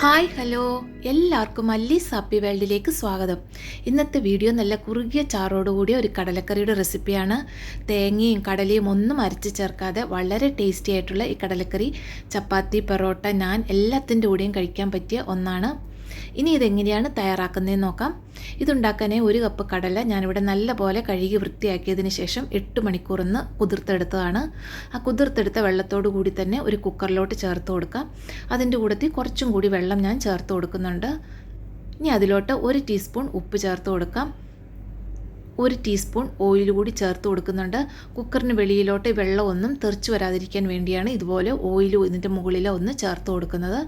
Hi hello. എല്ലാവർക്കും അല്ലി സാപ്പി വേൾഡിലേക്ക് സ്വാഗതം. ഇന്നത്തെ വീഡിയോ നല്ല കുറുകിയ ചാറോടുകൂടിയ ഒരു കടലക്കറിയുടെ റെസിപ്പിയാണ്. തേങ്ങയും കടലയും ഒന്നും അരച്ച് ചേർക്കാതെ വളരെ ടേസ്റ്റി ആയിട്ടുള്ള ഈ കടലക്കറി. ചപ്പാത്തി പൊറോട്ട നാൻ എല്ലാത്തിന്റെ കൂടെയും കഴിക്കാൻ പറ്റിയ ഒന്നാണ്. ഇനി ഇതെങ്ങനെയാണ് തയ്യാറാക്കുന്നതെന്ന് നോക്കാം. ഇതുണ്ടാക്കാനേ ഒരു കപ്പ് കടല ഞാനിവിടെ നല്ല പോലെ കഴുകി വൃത്തിയാക്കിയതിന് ശേഷം എട്ട് മണിക്കൂറൊന്ന് കുതിർത്തെടുത്തതാണ്. ആ കുതിർത്തെടുത്ത വെള്ളത്തോടു കൂടി തന്നെ ഒരു കുക്കറിലോട്ട് ചേർത്ത് കൊടുക്കാം. അതിന്റെ കൂടത്തിൽ കുറച്ചും കൂടി വെള്ളം ഞാൻ ചേർത്ത് കൊടുക്കുന്നുണ്ട്. ഇനി അതിലോട്ട് ഒരു ടീസ്പൂൺ ഉപ്പ് ചേർത്ത് കൊടുക്കാം. ഒരു ടീസ്പൂൺ ഓയിൽ കൂടി ചേർത്ത് കൊടുക്കുന്നുണ്ട്. കുക്കറിന് വെളിയിലോട്ട് വെള്ളമൊന്നും തെറിച്ച് വരാതിരിക്കാൻ വേണ്ടിയാണ് ഇതുപോലെ ഓയിൽ ഇതിന്റെ മുകളിൽ ഒന്ന് ചേർത്ത് കൊടുക്കുന്നത്.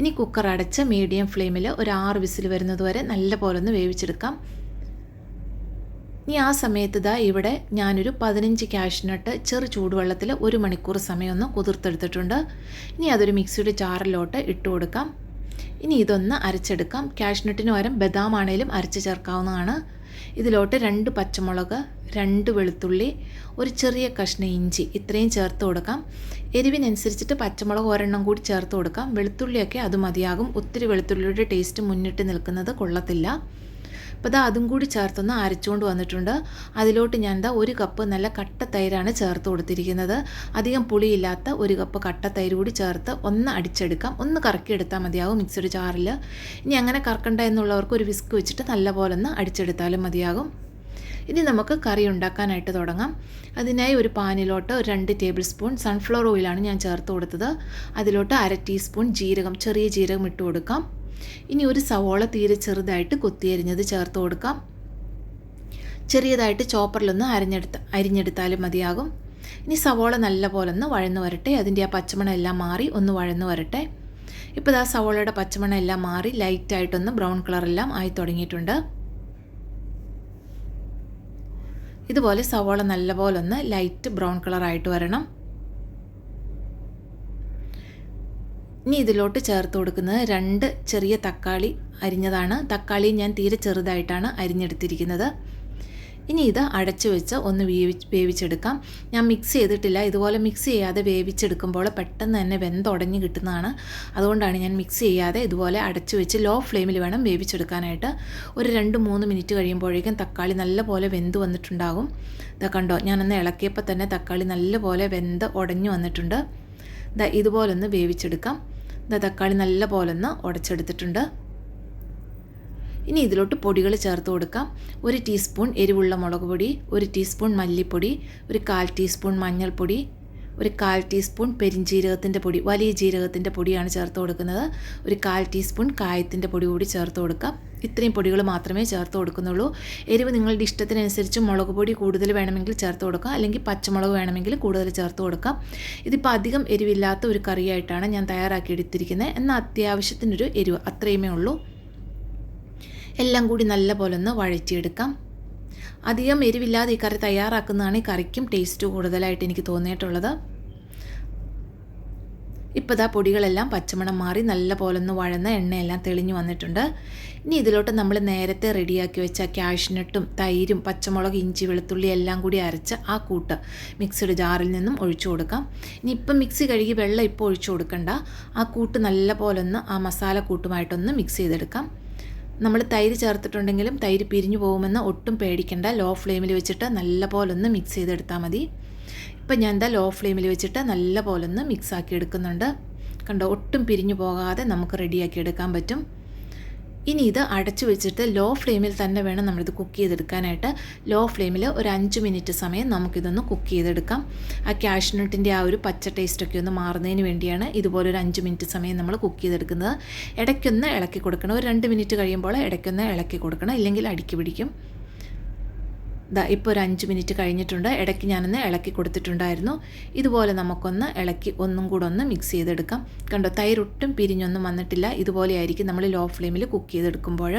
ഇനി കുക്കർ അടച്ച് മീഡിയം ഫ്ലെയിമിൽ ഒരു ആറ് വിസിൽ വരുന്നത് വരെ നല്ല പോലെ ഒന്ന് വേവിച്ചെടുക്കാം. ഇനി ആ സമയത്ത് ഇതാ ഇവിടെ ഞാനൊരു പതിനഞ്ച് കാഷ്നട്ട് ചെറു ചൂടുവെള്ളത്തിൽ ഒരു മണിക്കൂർ സമയം ഒന്ന് കുതിർത്തെടുത്തിട്ടുണ്ട്. ഇനി അതൊരു മിക്സിയുടെ ചാറിലോട്ട് ഇട്ട് കൊടുക്കാം. ഇനി ഇതൊന്ന് അരച്ചെടുക്കാം. ക്യാഷ്നട്ടിന് പകരം ബദാം ആണെങ്കിലും അരച്ച് ചേർക്കാവുന്നതാണ്. ഇതിലോട്ട് രണ്ട് പച്ചമുളക് രണ്ട് വെളുത്തുള്ളി ഒരു ചെറിയ കഷ്ണം ഇഞ്ചി ഇത്രയും ചേർത്ത് കൊടുക്കാം. എരിവിനനുസരിച്ചിട്ട് പച്ചമുളക് ഒരെണ്ണം കൂടി ചേർത്ത് കൊടുക്കാം. വെളുത്തുള്ളിയൊക്കെ അത് മതിയാകും. ഒത്തിരി വെളുത്തുള്ളിയുടെ ടേസ്റ്റ് മുന്നിട്ട് നിൽക്കുന്നത് കൊള്ളത്തില്ല. അപ്പോൾ ഇതാ അതും കൂടി ചേർത്തൊന്ന് അരച്ചുകൊണ്ട് വന്നിട്ടുണ്ട്. അതിലോട്ട് ഞാൻ എന്താ ഒരു കപ്പ് നല്ല കട്ട തൈരാണ് ചേർത്ത് കൊടുത്തിരിക്കുന്നത്. അധികം പുളിയില്ലാത്ത ഒരു കപ്പ് കട്ട തൈര് കൂടി ചേർത്ത് ഒന്ന് അടിച്ചെടുക്കാം. ഒന്ന് കറക്കിയെടുത്താൽ മതിയാകും മിക്സഡ് ജാറിൽ ഇനി അങ്ങനെ കറക്കണ്ട എന്നുള്ളവർക്ക് ഒരു വിസ്ക് വെച്ചിട്ട് നല്ല പോലെ ഒന്ന് അടിച്ചെടുത്താലും മതിയാകും. ഇനി നമുക്ക് കറി ഉണ്ടാക്കാനായിട്ട് തുടങ്ങാം. അതിനായി ഒരു പാനിലോട്ട് ഒരു രണ്ട് ടേബിൾ സ്പൂൺ സൺഫ്ലവർ ഓയിലാണ് ഞാൻ ചേർത്ത് കൊടുത്തത്. അതിലോട്ട് അര ടീസ്പൂൺ ജീരകം ചെറിയ ജീരകം ഇട്ട് കൊടുക്കാം. ഇനി ഒരു സവോള തീരെ ചെറുതായിട്ട് കൊത്തിയരിഞ്ഞത് ചേർത്ത് കൊടുക്കാം. ചെറിയതായിട്ട് ചോപ്പറിലൊന്ന് അരിഞ്ഞെടുത്ത് അരിഞ്ഞെടുത്താലും മതിയാകും. ഇനി സവോള നല്ല പോലെ ഒന്ന് വഴന്ന് വരട്ടെ. അതിന്റെ ആ പച്ചമണം എല്ലാം മാറി ഒന്ന് വഴന്ന് വരട്ടെ. ഇപ്പോൾ ഇതാ സവോളയുടെ പച്ചമണം എല്ലാം മാറി ലൈറ്റായിട്ടൊന്ന് ബ്രൗൺ കളറെല്ലാം ആയി തുടങ്ങിയിട്ടുണ്ട്. ഇതുപോലെ സവോള നല്ലപോലെ ഒന്ന് ലൈറ്റ് ബ്രൗൺ കളറായിട്ട് വരണം. ഇനി ഇതിലോട്ട് ചേർത്ത് കൊടുക്കുന്നത് രണ്ട് ചെറിയ തക്കാളി അരിഞ്ഞതാണ്. തക്കാളി ഞാൻ തീരെ ചെറുതായിട്ടാണ് അരിഞ്ഞെടുത്തിരിക്കുന്നത്. ഇനി ഇത് അടച്ചു വെച്ച് ഒന്ന് വേവി വേവിച്ചെടുക്കാം. ഞാൻ മിക്സ് ചെയ്തിട്ടില്ല. ഇതുപോലെ മിക്സ് ചെയ്യാതെ വേവിച്ചെടുക്കുമ്പോൾ പെട്ടെന്ന് തന്നെ വെന്തുടഞ്ഞ് കിട്ടുന്നതാണ്. അതുകൊണ്ടാണ് ഞാൻ മിക്സ് ചെയ്യാതെ ഇതുപോലെ അടച്ചു വെച്ച് ലോ ഫ്ലെയിമിൽ വേണം വേവിച്ചെടുക്കാനായിട്ട്. ഒരു രണ്ട് മൂന്ന് മിനിറ്റ് കഴിയുമ്പോഴേക്കും തക്കാളി നല്ലപോലെ വെന്ത് വന്നിട്ടുണ്ടാകും. ഇതാ കണ്ടോ ഞാനൊന്ന് ഇളക്കിയപ്പോൾ തന്നെ തക്കാളി നല്ലപോലെ വെന്ത് ഉടഞ്ഞു വന്നിട്ടുണ്ട്. ഇതാ ഇതുപോലൊന്ന് വേവിച്ചെടുക്കാം. ഇതാ തക്കാളി നല്ല പോലെ ഒന്ന് ഉടച്ചെടുത്തിട്ടുണ്ട്. ഇനി ഇതിലോട്ട് പൊടികൾ ചേർത്ത് കൊടുക്കാം. ഒരു ടീസ്പൂൺ എരിവുള്ള മുളക് പൊടി ഒരു ടീസ്പൂൺ മല്ലിപ്പൊടി ഒരു കാൽ ടീസ്പൂൺ മഞ്ഞൾപ്പൊടി ഒരു കാൽ ടീസ്പൂൺ പെരിഞ്ജീരകത്തിന്റെ പൊടി വലിയ ജീരകത്തിന്റെ പൊടിയാണ് ചേർത്ത് കൊടുക്കുന്നത്. ഒരു കാൽ ടീസ്പൂൺ കായത്തിന്റെ പൊടി കൂടി ചേർത്ത് കൊടുക്കാം ഇത്രയും പൊടികൾ മാത്രമേ ചേർത്ത് കൊടുക്കുന്നുള്ളൂ. എരിവ് നിങ്ങളുടെ ഇഷ്ടത്തിനനുസരിച്ച് മുളക് പൊടി കൂടുതൽ വേണമെങ്കിൽ ചേർത്ത് കൊടുക്കാം അല്ലെങ്കിൽ പച്ചമുളക് വേണമെങ്കിൽ കൂടുതൽ ചേർത്ത് കൊടുക്കാം ഇതിപ്പോൾ അധികം എരിവില്ലാത്ത ഒരു കറിയായിട്ടാണ് ഞാൻ തയ്യാറാക്കി എടുത്തിരിക്കുന്നത്. എന്നാൽ അത്യാവശ്യത്തിനൊരു എരിവ് അത്രയുമേ ഉള്ളൂ. എല്ലാം കൂടി നല്ല പോലെ ഒന്ന് വഴറ്റിയെടുക്കാം. അധികം എരിവില്ലാതെ ഈ കറി തയ്യാറാക്കുന്നതാണ് ഈ കറിക്കും ടേസ്റ്റ് കൂടുതലായിട്ട് എനിക്ക് തോന്നിയിട്ടുള്ളത്. ഇപ്പോൾ ഇതാ പൊടികളെല്ലാം പച്ചമണം മാറി നല്ല പോലെ ഒന്ന് വഴന്ന എണ്ണയെല്ലാം തെളിഞ്ഞു വന്നിട്ടുണ്ട്. ഇനി ഇതിലോട്ട് നമ്മൾ നേരത്തെ റെഡിയാക്കി വെച്ച ക്യാഷ്നട്ടും തൈരും പച്ചമുളക് ഇഞ്ചി വെളുത്തുള്ളി എല്ലാം കൂടി അരച്ച് ആ കൂട്ട് മിക്സഡ് ജാറിൽ നിന്നും ഒഴിച്ചു കൊടുക്കാം. ഇനി ഇപ്പം മിക്സി കഴുകി വെള്ളം ഇപ്പോൾ ഒഴിച്ചു കൊടുക്കണ്ട. ആ കൂട്ട് നല്ല പോലെ ഒന്ന് ആ മസാല കൂട്ടുമായിട്ടൊന്ന് മിക്സ് ചെയ്തെടുക്കാം. നമ്മൾ തൈര് ചേർത്തിട്ടുണ്ടെങ്കിലും തൈര് പിരിഞ്ഞു പോകുമെന്ന് ഒട്ടും പേടിക്കേണ്ട. ലോ ഫ്ലെയിമിൽ വെച്ചിട്ട് നല്ല ഒന്ന് മിക്സ് ചെയ്തെടുത്താൽ മതി. ഇപ്പം ഞാൻ എന്താ ലോ ഫ്ലെയിമിൽ വെച്ചിട്ട് നല്ല ഒന്ന് മിക്സ് ആക്കി എടുക്കുന്നുണ്ട്. കണ്ടോ ഒട്ടും പിരിഞ്ഞു പോകാതെ നമുക്ക് റെഡിയാക്കി എടുക്കാൻ പറ്റും. ഇനി ഇത് അടച്ചു വെച്ചിട്ട് ലോ ഫ്ലെയിമിൽ തന്നെ വേണം നമ്മളിത് കുക്ക് ചെയ്തെടുക്കാനായിട്ട്. ലോ ഫ്ലെയിമിൽ ഒരു അഞ്ച് മിനിറ്റ് സമയം നമുക്കിതൊന്ന് കുക്ക് ചെയ്തെടുക്കാം. ആ കാഷ്നട്ടിന്റെ ആ ഒരു പച്ച ടേസ്റ്റൊക്കെ ഒന്ന് മാറുന്നതിന് വേണ്ടിയാണ് ഇതുപോലെ ഒരു അഞ്ച് മിനിറ്റ് സമയം നമ്മൾ കുക്ക് ചെയ്തെടുക്കുന്നത്. ഇടയ്ക്കൊന്ന് ഇളക്കി കൊടുക്കണം. ഒരു രണ്ട് മിനിറ്റ് കഴിയുമ്പോൾ ഇടയ്ക്കൊന്ന് ഇളക്കി കൊടുക്കണം. ഇല്ലെങ്കിൽ അടുക്കി പിടിക്കും. ഇതാ ഇപ്പോൾ ഒരു അഞ്ച് മിനിറ്റ് കഴിഞ്ഞിട്ടുണ്ട്. ഇടയ്ക്ക് ഞാനൊന്ന് ഇളക്കി കൊടുത്തിട്ടുണ്ടായിരുന്നു. ഇതുപോലെ നമുക്കൊന്ന് ഇളക്കി ഒന്നും കൂടെ ഒന്ന് മിക്സ് ചെയ്തെടുക്കാം. കണ്ടോ തൈരൊട്ടും പിരിഞ്ഞൊന്നും വന്നിട്ടില്ല. ഇതുപോലെയായിരിക്കും നമ്മൾ ലോ ഫ്ലെയിമിൽ കുക്ക് ചെയ്തെടുക്കുമ്പോൾ.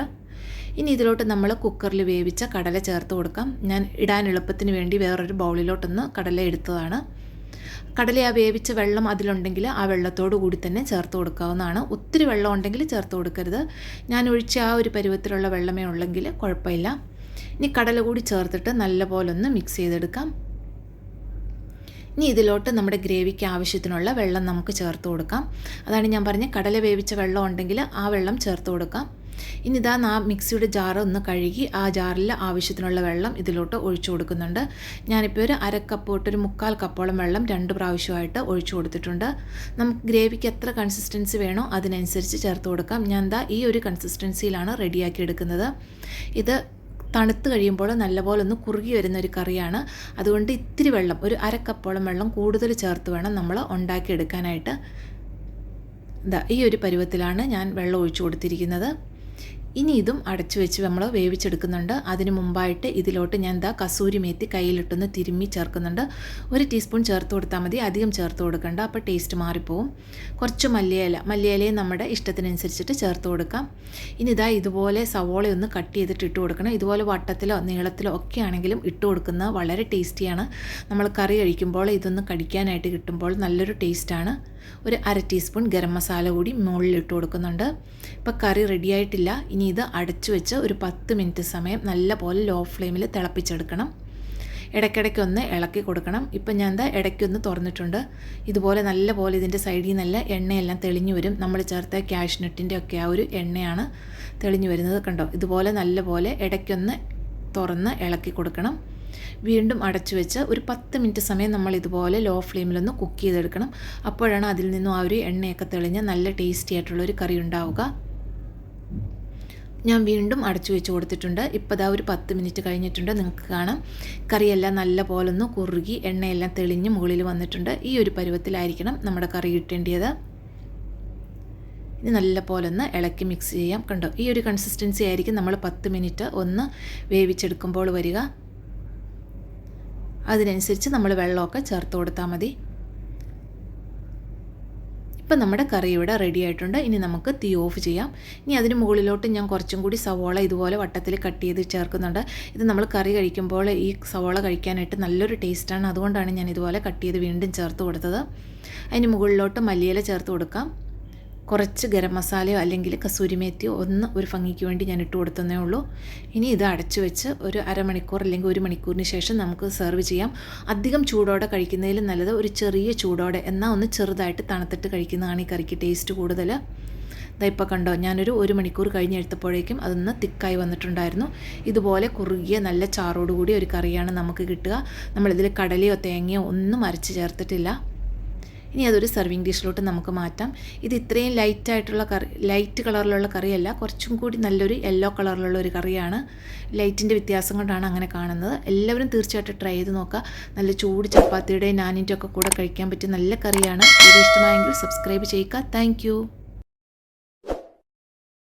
ഇനി ഇതിലോട്ട് നമ്മൾ കുക്കറിൽ വേവിച്ച കടല ചേർത്ത് കൊടുക്കാം. ഞാൻ ഇടാൻ എളുപ്പത്തിന് വേണ്ടി വേറൊരു ബൗളിലോട്ടൊന്ന് കടല എടുത്തതാണ്. കടല ആ വേവിച്ച വെള്ളം അതിലുണ്ടെങ്കിൽ ആ വെള്ളത്തോടു കൂടി തന്നെ ചേർത്ത് കൊടുക്കാവുന്നതാണ്. ഒത്തിരി വെള്ളം ഉണ്ടെങ്കിൽ ചേർത്ത് കൊടുക്കരുത്. ഞാൻ ഒഴിച്ച് ആ ഒരു പരുവത്തിലുള്ള വെള്ളമേ ഉള്ളെങ്കിൽ കുഴപ്പമില്ല. ഇനി കടല കൂടി ചേർത്തിട്ട് നല്ലപോലെ ഒന്ന് മിക്സ് ചെയ്തെടുക്കാം. ഇനി ഇതിലോട്ട് നമ്മുടെ ഗ്രേവിക്ക് ആവശ്യത്തിനുള്ള വെള്ളം നമുക്ക് ചേർത്ത് കൊടുക്കാം. അതാണ് ഞാൻ പറഞ്ഞ കടല വേവിച്ച വെള്ളം ഉണ്ടെങ്കിൽ ആ വെള്ളം ചേർത്ത് കൊടുക്കാം. ഇനി ഇതാ ആ മിക്സിയുടെ ജാർ ഒന്ന് കഴുകി ആ ജാറിൽ ആവശ്യത്തിനുള്ള വെള്ളം ഇതിലോട്ട് ഒഴിച്ചു കൊടുക്കുന്നുണ്ട്. ഞാനിപ്പോൾ ഒരു അരക്കപ്പ് കപ്പ് തൊട്ട് ഒരു മുക്കാൽ കപ്പോളം വെള്ളം രണ്ട് പ്രാവശ്യമായിട്ട് ഒഴിച്ചു കൊടുത്തിട്ടുണ്ട്. നമുക്ക് ഗ്രേവിക്ക് എത്ര കൺസിസ്റ്റൻസി വേണോ അതിനനുസരിച്ച് ചേർത്ത് കൊടുക്കാം. ഞാൻ എന്താ ഈ ഒരു കൺസിസ്റ്റൻസിയിലാണ് റെഡിയാക്കി എടുക്കുന്നത്. ഇത് തണുത്ത് കഴിയുമ്പോൾ നല്ലപോലെ ഒന്ന് കുറുകി വരുന്ന ഒരു കറിയാണ്. അതുകൊണ്ട് ഇത്തിരി വെള്ളം ഒരു അരക്കപ്പോളം കപ്പോളം വെള്ളം കൂടുതൽ ചേർത്ത് വേണം നമ്മൾ ഉണ്ടാക്കിയെടുക്കാനായിട്ട്. ഇതാ ഈ ഒരു പരുവത്തിലാണ് ഞാൻ വെള്ളം ഒഴിച്ചു കൊടുത്തിരിക്കുന്നത്. ഇനി ഇതും അടച്ചു വെച്ച് നമ്മൾ വേവിച്ചെടുക്കുന്നുണ്ട്. അതിന് മുമ്പായിട്ട് ഇതിലോട്ട് ഞാൻ എന്താ കസൂരി മേത്തി കയ്യിലിട്ടൊന്ന് തിരുമ്മി ചേർക്കുന്നുണ്ട്. ഒരു ടീസ്പൂൺ ചേർത്ത് കൊടുത്താൽ മതി. അധികം ചേർത്ത് കൊടുക്കണ്ട. അപ്പോൾ ടേസ്റ്റ് മാറിപ്പോവും. കുറച്ച് മല്ലിയില. മല്ലിയിലയും നമ്മുടെ ഇഷ്ടത്തിനനുസരിച്ചിട്ട് ചേർത്ത് കൊടുക്കാം. ഇനി ഇതാ ഇതുപോലെ സവോള ഒന്ന് കട്ട് ചെയ്തിട്ട് ഇട്ട് കൊടുക്കണം. ഇതുപോലെ വട്ടത്തിലോ നീളത്തിലോ ഒക്കെ ആണെങ്കിലും ഇട്ട് കൊടുക്കുന്നത് വളരെ ടേസ്റ്റിയാണ്. നമ്മൾ കറി കഴിക്കുമ്പോൾ ഇതൊന്ന് കടിക്കാനായിട്ട് കിട്ടുമ്പോൾ നല്ലൊരു ടേസ്റ്റാണ്. ഒരു അര ടീസ്പൂൺ ഗരം മസാല കൂടി മുകളിൽ ഇട്ട് കൊടുക്കുന്നുണ്ട്. ഇപ്പോൾ കറി റെഡിയായിട്ടില്ല ഇനി ഇത് അടച്ചു വെച്ച് ഒരു പത്ത് മിനിറ്റ് സമയം നല്ല പോലെ ലോ ഫ്ലെയിമിൽ തിളപ്പിച്ചെടുക്കണം. ഇടയ്ക്കിടയ്ക്ക് ഒന്ന് ഇളക്കി കൊടുക്കണം. ഇപ്പം ഞാൻ എന്താ ഇടയ്ക്കൊന്ന് തുറന്നിട്ടുണ്ട്. ഇതുപോലെ നല്ല പോലെ ഇതിന്റെ സൈഡിൽ നിന്നല്ല എണ്ണയെല്ലാം തെളിഞ്ഞു വരും. നമ്മൾ ചേർത്ത ക്യാഷ്നട്ടിന്റെ ഒക്കെ ആ ഒരു എണ്ണയാണ് തെളിഞ്ഞു വരുന്നത് കണ്ടോ? ഇതുപോലെ നല്ല പോലെ ഇടയ്ക്കൊന്ന് തുറന്ന് ഇളക്കി കൊടുക്കണം. വീണ്ടും അടച്ചു വെച്ച് ഒരു പത്ത് മിനിറ്റ് സമയം നമ്മൾ ഇതുപോലെ ലോ ഫ്ലെയിമിലൊന്ന് കുക്ക് ചെയ്തെടുക്കണം. അപ്പോഴാണ് അതിൽ നിന്നും ആ ഒരു എണ്ണയൊക്കെ തെളിഞ്ഞ് നല്ല ടേസ്റ്റി ആയിട്ടുള്ള ഒരു കറി ഉണ്ടാവുക. ഞാൻ വീണ്ടും അടച്ചു വെച്ച് കൊടുത്തിട്ടുണ്ട്. ഇപ്പോൾ ദാ ഒരു പത്ത് മിനിറ്റ് കഴിഞ്ഞിട്ടുണ്ട്. നിങ്ങൾക്ക് കാണാം. കറിയെല്ലാം നല്ല ഒന്ന് കുറുകി എണ്ണയെല്ലാം തെളിഞ്ഞ് മുകളിൽ വന്നിട്ടുണ്ട്. ഈ ഒരു പരുവത്തിലായിരിക്കണം നമ്മുടെ കറി കിട്ടേണ്ടത് ഇനി നല്ല ഒന്ന് ഇളക്കി മിക്സ് ചെയ്യാം. കണ്ടോ? ഈ ഒരു കൺസിസ്റ്റൻസി ആയിരിക്കും നമ്മൾ പത്ത് മിനിറ്റ് ഒന്ന് വേവിച്ചെടുക്കുമ്പോൾ വരിക. അതിനനുസരിച്ച് നമ്മൾ വെള്ളമൊക്കെ ചേർത്ത് കൊടുത്താൽ മതി. ഇപ്പം നമ്മുടെ കറി ഇവിടെ റെഡി ആയിട്ടുണ്ട്. ഇനി നമുക്ക് തീ ഓഫ് ചെയ്യാം. ഇനി അതിന് മുകളിലോട്ട് ഞാൻ കുറച്ചും കൂടി സവോള ഇതുപോലെ വട്ടത്തിൽ കട്ട് ചെയ്ത് ചേർക്കുന്നുണ്ട്. ഇത് നമ്മൾ കറി കഴിക്കുമ്പോൾ ഈ സവോള കഴിക്കാനായിട്ട് നല്ലൊരു ടേസ്റ്റാണ് അതുകൊണ്ടാണ് ഞാൻ ഇതുപോലെ കട്ട് ചെയ്ത് വീണ്ടും ചേർത്ത് കൊടുത്തത്. അതിന് മുകളിലോട്ട് മല്ലിയില ചേർത്ത് കൊടുക്കാം. കുറച്ച് ഗരം മസാലയോ അല്ലെങ്കിൽ കസൂരിമേത്തിയോ ഒന്ന് ഒരു ഭംഗിക്ക് വേണ്ടി ഞാൻ ഇട്ട് കൊടുത്തതേ ഉള്ളൂ. ഇനി ഇത് അടച്ചു വെച്ച് ഒരു അരമണിക്കൂർ അല്ലെങ്കിൽ ഒരു മണിക്കൂറിന് ശേഷം നമുക്ക് സെർവ് ചെയ്യാം. അധികം ചൂടോടെ കഴിക്കുന്നതിലും നല്ലത് ഒരു ചെറിയ ചൂടോടെ എന്നാൽ ഒന്ന് ചെറുതായിട്ട് തണുത്തിട്ട് കഴിക്കുന്നതാണ് ഈ കറിക്ക് ടേസ്റ്റ് കൂടുതൽ. ഇതാ ഇപ്പോൾ കണ്ടോ ഞാനൊരു ഒരു മണിക്കൂർ കഴിഞ്ഞെടുത്തപ്പോഴേക്കും അതൊന്ന് തിക്കായി വന്നിട്ടുണ്ടായിരുന്നു. ഇതുപോലെ കുറുകിയ നല്ല ചാറോടുകൂടി ഒരു കറിയാണ് നമുക്ക് കിട്ടുക. നമ്മളിതിൽ കടലയോ തേങ്ങയോ ഒന്നും അരച്ച് ചേർത്തിട്ടില്ല. ഇനി അതൊരു സെർവിങ് ഡിഷിലോട്ട് നമുക്ക് മാറ്റാം. ഇത് ഇത്രയും ലൈറ്റായിട്ടുള്ള കറി ലൈറ്റ് കളറിലുള്ള കറിയല്ല കുറച്ചും കൂടി നല്ലൊരു യെല്ലോ കളറിലുള്ള ഒരു കറിയാണ്. ലൈറ്റിന്റെ വ്യത്യാസം കൊണ്ടാണ് അങ്ങനെ കാണുന്നത്. എല്ലാവരും തീർച്ചയായിട്ടും ട്രൈ ചെയ്ത് നോക്കുക. നല്ല ചൂട് ചപ്പാത്തിയുടെ നാനിന്റെ ഒക്കെ കൂടെ കഴിക്കാൻ പറ്റിയ നല്ല കറിയാണ്. ഇത് ഇഷ്ടമായെങ്കിൽ സബ്സ്ക്രൈബ് ചെയ്യുക. താങ്ക്